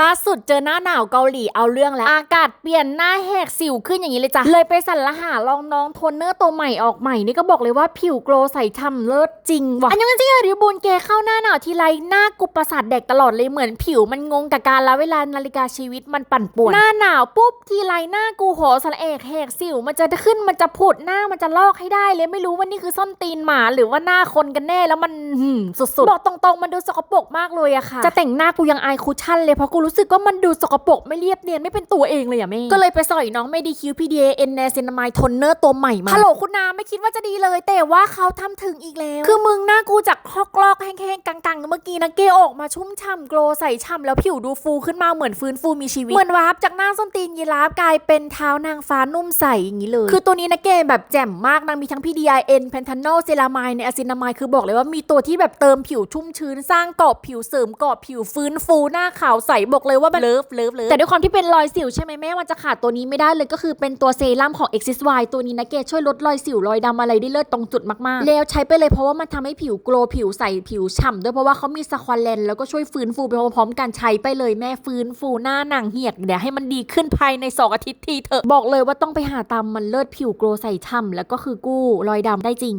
ล่าสุดเจอหน้าหนาวเกาหลีเอาเรื่องแล้ว อากาศเปลี่ยนหน้าแหกสิวขึ้นอย่างนี้เลยจ้ะ เลยไปสั่นละหาลองน้องโทนเนอร์ตัวใหม่ออกใหม่นี่ก็บอกเลยว่าผิวโกลว์ใสช่ำเลิศจริงว่ะอันยังจริงๆอะริบูนเกเข้าหน้าหนาวทีไรหน้ากุบประสาทแดกตลอดเลยเหมือนผิวมันงงกับการละเวลานาฬิกาชีวิตมันปั่นป่วน หน้าหนาวปุ๊บทีไรหน้ากูโหสระเอกแหกสิวมันจะขึ้นมันจะผุดหน้ามันจะลอกให้ได้เลยไม่รู้ว่านี่คือส้นตีนหมาหรือว่าหน้าคนกันแน่แล้วมันหืมสุดๆบอกตรงๆมันดูสกปรกมากเลยอะค่ะ จะแต่งหน้ากูยังอายคุชชั่นเลยเพราะกูรู้สึกว่ามันดูสกปรกไม่เรียบเนียนไม่เป็นตัวเองเลยอะแม่ก็เลยไปสอยน้องไม่ดีคิวพีดีเอ็นแนซินามายทนเนอร์ตัวใหม่มาฮัลโหลคุณนาไม่คิดว่าจะดีเลย แต่ว่าเขาทำถึงอีกแล้ว คือมึงหน้ากูจากคอกลอกแห้งๆกังๆเมื่อกี้นะเกออกมาชุ่มฉ่ำโกลว์ใสฉ่ำแล้วผิวดูฟูขึ้นมาเหมือนฟื้นฟูมีชีวิตเหมือนวาร์ปจากหน้าส้นตีนยีราฟกลายเป็นเท้านางฟ้านุ่มใสอย่างนี้เลย คือตัวนี้นะเกแบบแจ่มมากนางมีทั้ง PDIN แพนทานอลเซรามายในอะซินามายคือบอกเลยว่ามีตัวที่แบบเติมผิวชุ่มชื้นสร้างเกาะผิวเสริมเกาะผิวฟื้นฟูหน้าขาวใสบอกเลยว่าแบบเลิฟเลิฟเลิฟแต่ด้วยความที่เป็นรอยสิวใช่ไหมแม่มันจะขาดตัวนี้ไม่ได้เลยก็คือเป็นตัวเซรั่มของ Exis Y ตัวนี้นะเกช่วยลดรอยสิวรอยดำอะไรได้เลิศตรงจุดมากๆ แล้วใช้ไปเลยเพราะว่ามันทำให้ผิวโกลว์ผิวใสผิวฉ่ำด้วยเพราะว่าเขามีสควอเลนแล้วก็ช่วยฟื้นฟูไปพร้อมๆกันใช้ไปเลยแม่ฟื้นฟูหน้าหนังเหียกเดี๋ยวให้มันดีขึ้นภายในสองอาทิตย์ทีเถอะบอกเลยว่าต้องไปหาตามมันเลิศผิวโกลว์ใสฉ่ำแล้วก็คือกู้รอยดำได้จริง